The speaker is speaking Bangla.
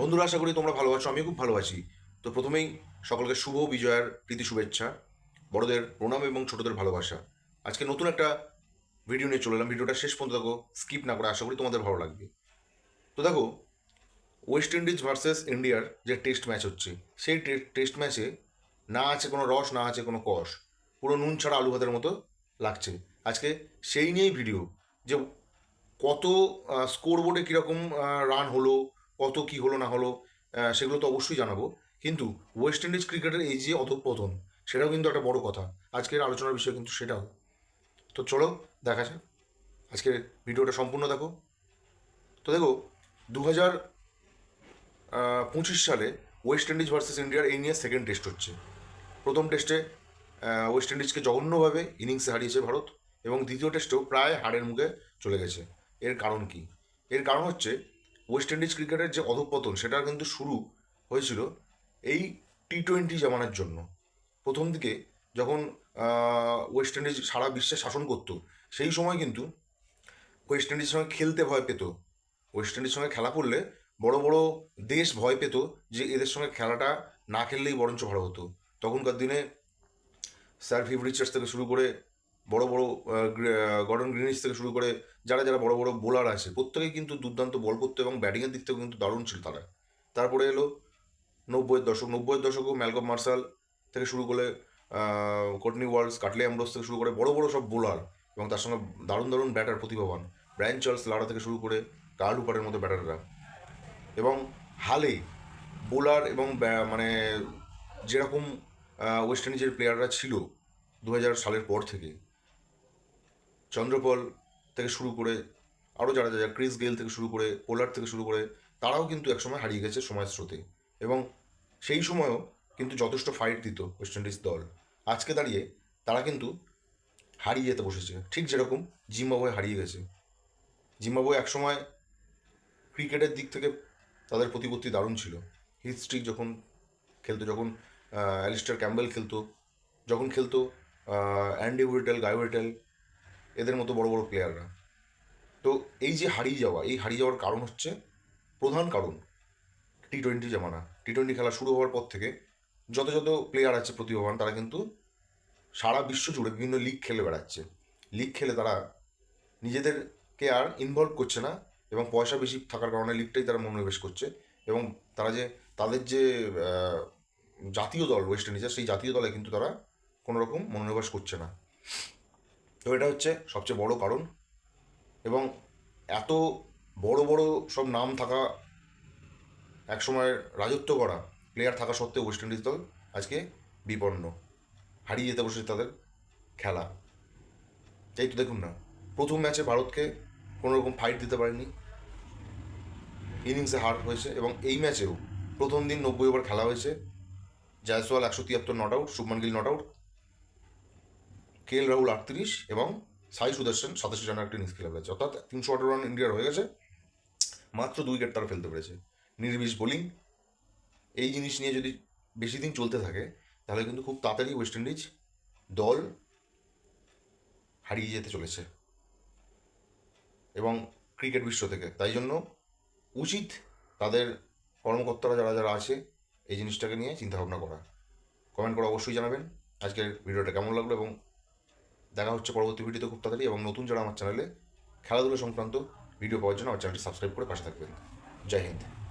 বন্ধুরা, আশা করি তোমরা ভালো আছো আমি খুব ভালো আছি তো প্রথমেই সকলকে শুভ বিজয়ার প্রীতি শুভেচ্ছা, বড়দের প্রণাম এবং ছোটদের ভালোবাসা। আজকে নতুন একটা ভিডিও নিয়ে চলে এলাম। ভিডিওটা শেষ পর্যন্ত দেখো স্কিপ না করে আশা করি তোমাদের ভালো লাগবে। তো দেখো ওয়েস্ট ইন্ডিজ ভার্সেস ইন্ডিয়ার যে টেস্ট ম্যাচ হচ্ছে, সেই টেস্ট ম্যাচে না আছে কোনো রস, না আছে কোনো কষ। পুরো নুন ছাড়া আলু ভাতের মতো লাগছে। আজকে সেই নিয়েই ভিডিও যে কত স্কোর বোর্ডে কীরকম রান হলো কত কি হলো না হলো সেগুলো তো অবশ্যই জানাব। কিন্তু ওয়েস্ট ইন্ডিজ ক্রিকেটের এই যে অধঃপতন, সেটাও কিন্তু একটা বড় কথা। আজকের আলোচনার বিষয় কিন্তু সেটাও। তো চলো, দেখা যাক। আজকের ভিডিওটা সম্পূর্ণ দেখো। তো দেখো দু হাজার পঁচিশ সালে ওয়েস্ট ইন্ডিজ ভার্সেস ইন্ডিয়ার এই নিয়ে সেকেন্ড টেস্ট হচ্ছে। প্রথম টেস্টে ওয়েস্ট ইন্ডিজকে জঘন্যভাবে ইনিংসে হারিয়েছে ভারত এবং দ্বিতীয় টেস্টেও প্রায় হারের মুখে চলে গেছে। এর কারণ কি? এর কারণ হচ্ছে ওয়েস্ট ইন্ডিজ ক্রিকেটের যে অধঃপতন সেটা কিন্তু শুরু হয়েছিল এই টি টোয়েন্টি জামানার জন্য। প্রথম দিকে যখন ওয়েস্ট ইন্ডিজ সারা বিশ্বে শাসন করতো, সেই সময় কিন্তু ওয়েস্ট ইন্ডিজের সঙ্গে খেলতে ভয় পেত। ওয়েস্ট ইন্ডিজের সঙ্গে খেলা করলে বড় বড় দেশ ভয় পেত যে এদের সঙ্গে খেলাটা না খেললেই বরঞ্চ ভালো হতো। তখনকার দিনে স্যার ফিভ রিচার্স থেকে শুরু করে বড় বড় গর্ডন গ্রিনিস থেকে শুরু করে যারা যারা বড় বড় বোলার আছে, প্রত্যেকেই কিন্তু দুর্দান্ত বল করতো এবং ব্যাটিংয়ের দিক থেকেও কিন্তু দারুণ ছিল তারা। তারপরে এলো নব্বইয়ের দশক। নব্বইয়ের দশকও ম্যালকম মার্শাল থেকে শুরু করে কোটনি ওয়ার্লস কাটলে অ্যাম্ব্রোস থেকে শুরু করে বড় বড় সব বোলার এবং তার সঙ্গে দারুণ দারুণ ব্যাটার প্রতিভাবান। ব্রায়ান চার্লস লারা থেকে শুরু করে কার্ল হুপারের মতো ব্যাটাররা এবং হালে বোলার এবং মানে যেরকম ওয়েস্ট ইন্ডিজের প্লেয়াররা ছিল দু হাজার সালের পর থেকে চন্দ্রপল থেকে শুরু করে আরও যারা যারা, ক্রিস গেল থেকে শুরু করে, পোলার থেকে শুরু করে, তারাও কিন্তু একসময় হারিয়ে গেছে সময়ের স্রোতে। এবং সেই সময়ও কিন্তু যথেষ্ট ফাইট দিত ওয়েস্ট ইন্ডিজ দল। আজকে দাঁড়িয়ে তারা কিন্তু হারিয়ে যেতে বসেছে। ঠিক যেরকম জিম্বাবুয়ে হারিয়ে গেছে। জিম্বাবুয়ে একসময় ক্রিকেটের দিক থেকে তাদের প্রতিপত্তি দারুণ ছিল। হিস্ট্রি যখন খেলতো, যখন অ্যালিস্টার ক্যাম্বেল খেলতো, যখন খেলতো অ্যান্ডি উইটেল গাই উইটেল এদের মতো বড় বড় প্লেয়াররা তো এই যে হারিয়ে যাওয়া, এই হারিয়ে যাওয়ার কারণ হচ্ছে প্রধান কারণ টি টোয়েন্টি জামানা। টি টোয়েন্টি খেলা শুরু হওয়ার পর থেকে যত যত প্লেয়ার আছে প্রতিভাবান, তারা কিন্তু সারা বিশ্ব জুড়ে বিভিন্ন লিগ খেলে বেড়াচ্ছে। লিগ খেলে তারা নিজেদেরকে আর ইনভলভ করছে না এবং পয়সা বেশি থাকার কারণে লিগটাই তারা মনোনিবেশ করছে এবং তারা যে, তাদের যে জাতীয় দল ওয়েস্ট ইন্ডিজের সেই জাতীয় দলে কিন্তু তারা কোনো রকম মনোনিবেশ করছে না। তো এটা হচ্ছে সবচেয়ে বড় কারণ এবং এত বড় বড় সব নাম থাকা একসময় রাজত্ব করা প্লেয়ার থাকা সত্ত্বেও ওয়েস্ট ইন্ডিজ দল আজকে বিপন্ন। হারিয়ে যেতে বসেছে তাদের খেলা। এই তো দেখুন না, প্রথম ম্যাচে ভারতকে কোনো রকম ফাইট দিতে পারেনি। ইনিংসে হার হয়েছে এবং এই ম্যাচেও প্রথম দিন নব্বই ওভার খেলা হয়েছে। জয়সওয়াল একশো তিয়াত্তর not out Shubman Gill not out K L Rahul আটত্রিশ এবং সাই সুদর্শন সাতাশি রানের একটা ইনিংস খেলে ফেলেছে। অর্থাৎ তিনশো আঠারো রান ইন্ডিয়ার হয়ে গেছে, মাত্র দুই উইকেট তারা ফেলতে পেরেছে। নির্বিষ বোলিং এই জিনিস নিয়ে যদি বেশি দিন চলতে থাকে, তাহলে কিন্তু খুব তাড়াতাড়ি ওয়েস্ট ইন্ডিজ দল হারিয়ে যেতে চলেছে। এবং ক্রিকেট বিশ্ব থেকে। তাই জন্য উচিত তাদের কর্মকর্তারা যারা যারা আছে, এই জিনিসটাকে নিয়ে চিন্তাভাবনা করা। কমেন্ট করে অবশ্যই জানাবেন। আজকের ভিডিওটা কেমন লাগল এবং দেখা হচ্ছে পরবর্তী ভিডিওতে খুব তাড়াতাড়ি এবং নতুন যারা আমার চ্যানেলে খেলাধুলো সংক্রান্ত ভিডিও পাওয়ার জন্য আমার চ্যানেলটি সাবস্ক্রাইব করে পাশে থাকবেন। জয় হিন্দ।